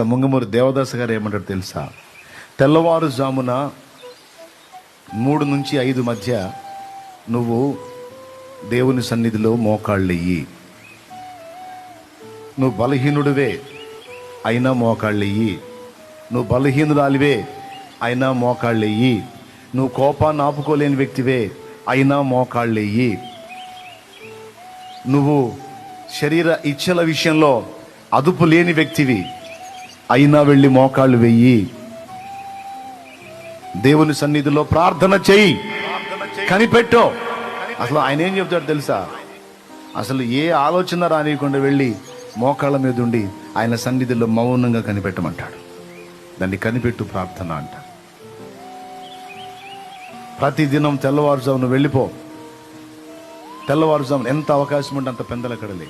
ముంగమూరి దేవదాస్ గారు ఏమంటారు తెలుసా? తెల్లవారుజామున మూడు నుంచి ఐదు మధ్య నువ్వు దేవుని సన్నిధిలో మోకాళ్ళెయ్యి. నువ్వు బలహీనుడివే అయినా మోకాళ్ళెయ్యి. నువ్వు బలహీనురాలివే అయినా మోకాళ్ళెయ్యి. నువ్వు కోపాన్ని ఆపుకోలేని వ్యక్తివే అయినా మోకాళ్ళెయ్యి. నువ్వు శరీర ఇచ్చల విషయంలో అదుపు లేని వ్యక్తివి. అయినా వెళ్ళి మోకాళ్ళు వెయ్యి దేవుని సన్నిధిలో ప్రార్థన చెయ్యి కనిపెట్టో. అసలు ఆయన ఏం చెప్తాడు తెలుసా? అసలు ఏ ఆలోచన రానియకుండా వెళ్ళి మోకాళ్ళ మీద ఉండి ఆయన సన్నిధిలో మౌనంగా కనిపెట్టమంటాడు. దాన్ని కనిపెట్టు ప్రార్థన అంట. ప్రతిదినం తెల్లవారుజామున వెళ్ళిపో. తెల్లవారుజామున ఎంత అవకాశం ఉంటే అంత పెందలకడలే